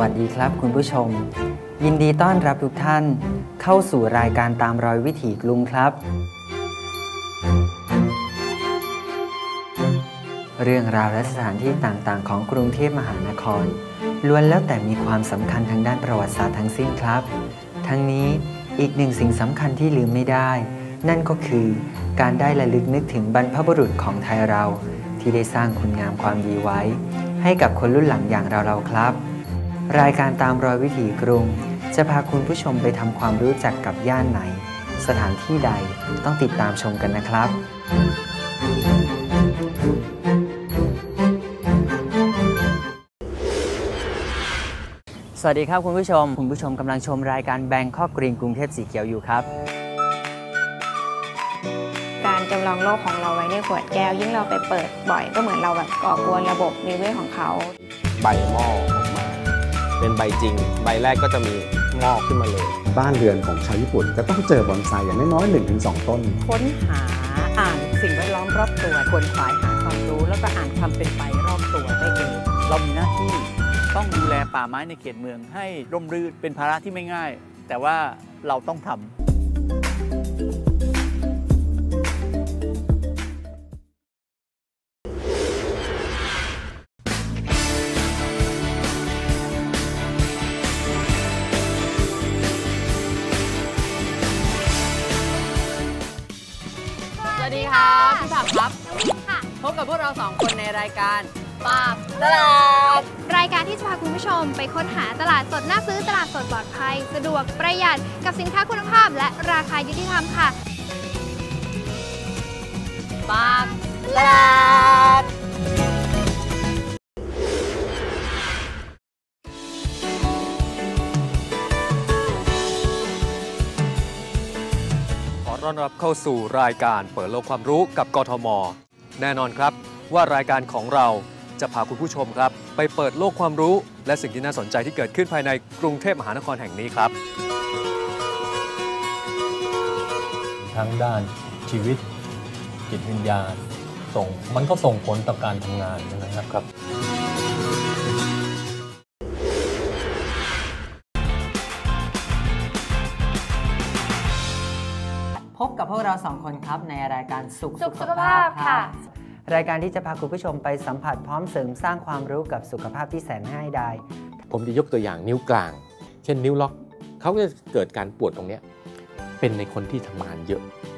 วัสดีครับคุณผู้ชม ยินดีต้อนรับทุกท่าน เข้าสู่รายการตามรอยวิถีกรุงครับ เรื่องราวและสถานที่ต่างๆ ของกรุงเทพมหานครล้วนแล้วแต่มีความสำคัญทางด้านประวัติศาสตร์ทั้งสิ้นครับ ทั้งนี้อีกหนึ่งสิ่งสำคัญที่ลืมไม่ได้ นั่นก็คือการได้ระลึกนึกถึงบรรพบุรุษของไทยเรา ที่ได้สร้างคุณงามความดีไว้ ให้กับคนรุ่นหลังอย่างเราๆครับ รายการตามรอยวิถีกรุง จะพาคุณผู้ชมไปทำความรู้จักกับย่านไหน สถานที่ใดต้องติดตามชมกันนะครับ สวัสดีครับคุณผู้ชม คุณผู้ชมกำลังชมรายการแบงคอกกรีนกรุงเทพสีเขียวอยู่ครับ การจำลองโลกของเราไว้ในขวดแก้ว ยิ่งเราไปเปิดบ่อยก็เหมือนเราแบบก่อกวนระบบนิเวศของเขา ใบหม้อออกมา เป็นใบจริง ใบแรกก็จะมีงอกขึ้นมาเลย บ้านเรือนของชาวญี่ปุ่นก็ต้องเจอบอนไซอย่างน้อยๆ1-2ต้น ค้นหาอ่านสิ่งแวดล้อมรอบตัวควรขวายหาความรู้ แล้วก็อ่านความเป็นไปรอบตัวได้เองเรามีหน้าที่ต้องดูแลป่าไม้ในเขตเมืองให้ร่มรื่นเป็นภาระที่ไม่ง่าย แต่ว่าเราต้องทำ ครับพี่ผักครับ ค่ะพบกับพวกเราสองคนในรายการปาบตลาด รายการที่จะพาคุณผู้ชมไปค้นหาตลาดสดน่าซื้อตลาดสดปลอดภัย สะดวกประหยัดกับสินค้าคุณภาพ และราคายุติธรรมค่ะปาบตลาด ต้อนรับเข้าสู่รายการเปิดโลกความรู้กับกทม แน่นอนครับว่ารายการของเราจะพาคุณผู้ชมครับ ไปเปิดโลกความรู้ และสิ่งที่น่าสนใจที่เกิดขึ้นภายในกรุงเทพมหานครแห่งนี้ครับ ทั้งด้านชีวิต จิตวิญญาณส่งมันก็ส่งผลต่อการทำงานนะครับครับ พบกับพวกเราสองคนครับในรายการสุขสุขสุขภาพค่ะ รายการที่จะพาคุณผู้ชมไปสัมผัสพร้อมเสริมสร้างความรู้กับสุขภาพที่แสนง่ายดายผมจะยกตัวอย่างนิ้วกลาง เช่นนิ้วล็อกเขาก็จะเกิดการปวดตรงเนี้ยเป็นในคนที่ทำงานเยอะใ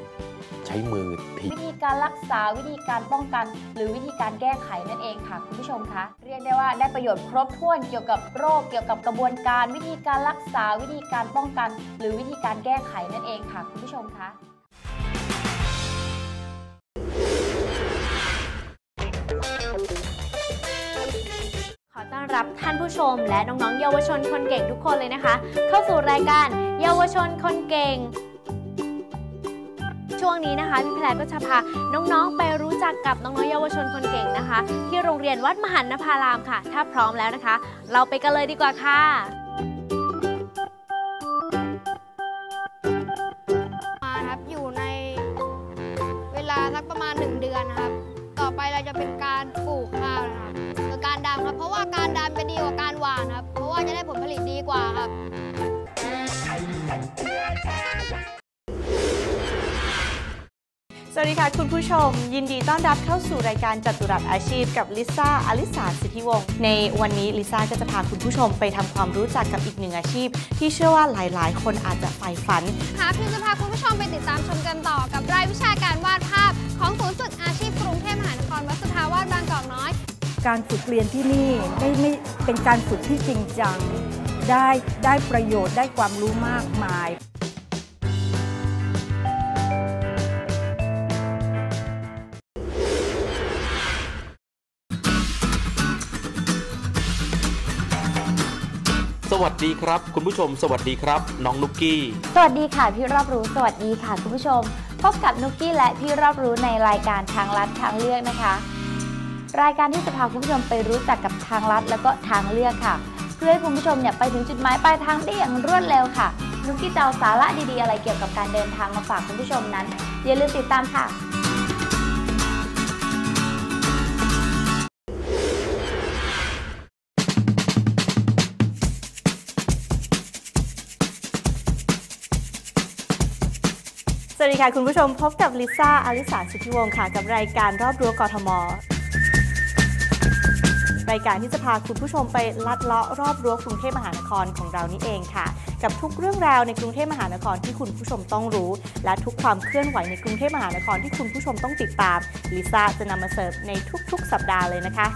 ช้มือทีวิธีการรักษาวิธีการป้องกัน หรือวิธีการแก้ไขนั่นเองค่ะคุณผู้ชมคะเรียกได้ว่าได้ประโยชน์ครบถ้วนเกี่ยวกับโรคเกี่ยวกับกระบวนการ วิธีการรักษาวิธีการป้องกัน หรือวิธีการแก้ไขนั่นเองค่ะคุณผู้ชมคะขอต้อนรับท่านผู้ชมและน้องๆเยาวชนคนเก่งทุกคนเลยนะคะ เข้าสู่รายการเยาวชนคนเก่ง ช่วงนี้นะคะพี่แพรก็จะพาน้องๆ ไปรู้จักกับน้องๆเยาวชนคนเก่งนะคะ ที่โรงเรียนวัดมหันนภารามค่ะ ถ้าพร้อมแล้วนะคะ เราไปกันเลยดีกว่าค่ะมาครับอยู่ในเวลาสักประมาณ 1 เดือนนะครับ ต่อไปเราจะเป็นการปลูกข้าวนะครับคือการดำครับ เพราะว่าการดำจะดีกว่าการหว่านครับ เพราะว่าจะได้ผลผลิตดีกว่าครับ สวัสดีค่ะ คุณผู้ชม ยินดีต้อนรับเข้าสู่รายการจัตุรัสอาชีพกับลิซ่าอลิสาสิทธิวงศ์ในวันนี้ลิซ่าก็จะพาคุณผู้ชมไปทำความรู้จักกับอีกหนึ่งอาชีพ ที่เชื่อว่าหลายๆ คนอาจจะใฝ่ฝันค่ะพี่จะพาคุณผู้ชมไปติดตามชมกันต่อกับรายวิชาการวาดภาพ ของศูนย์ฝึกอาชีพกรุงเทพมหานครวัดสุทธาวาสบางกอกน้อย การฝึกเรียนที่นี่ไม่ไม่เป็นการฝึกที่จริงจังได้ได้ประโยชน์ได้ความรู้มากมาย วัสดีครับ คุณผู้ชม สวัสดีครับ น้องนุกกี้ สวัสดีค่ะพี่รอบรู้สวัสดีค่ะคุณผู้ชม พบกับนุกกี้และพี่รอบรู้ในรายการทางลัดทางเลือกนะคะ รายการที่จะพาคุณผู้ชมไปรู้จักกับทางลัดแล้วก็ทางเลือกค่ะ เพื่อให้คุณผู้ชมเนี่ยไปถึงจุดหมายปลายทางได้อย่างรวดเร็วค่ะนุกกี้จะเอาสาระดีๆ อะไรเกี่ยวกับการเดินทางมาฝากคุณผู้ชมนั้นอย่าลืมติดตามค่ะ วัสดีค่ะ คุณผู้ชมพบกับลิซ่าอลิสาสุทธิวงศ์ค่ะ กับรายการรอบรั้วกทม รายการที่จะพาคุณผู้ชมไปลัดเลาะรอบรั้วกรุงเทพมหานครของเรานี่เองค่ะ กับทุกเรื่องราวในกรุงเทพมหานครที่คุณผู้ชมต้องรู้ และทุกความเคลื่อนไหวในกรุงเทพมหานครที่คุณผู้ชมต้องติดตามลิซ่าจะนำมาเสิร์ฟในทุก ๆ สัปดาห์เลยนะคะ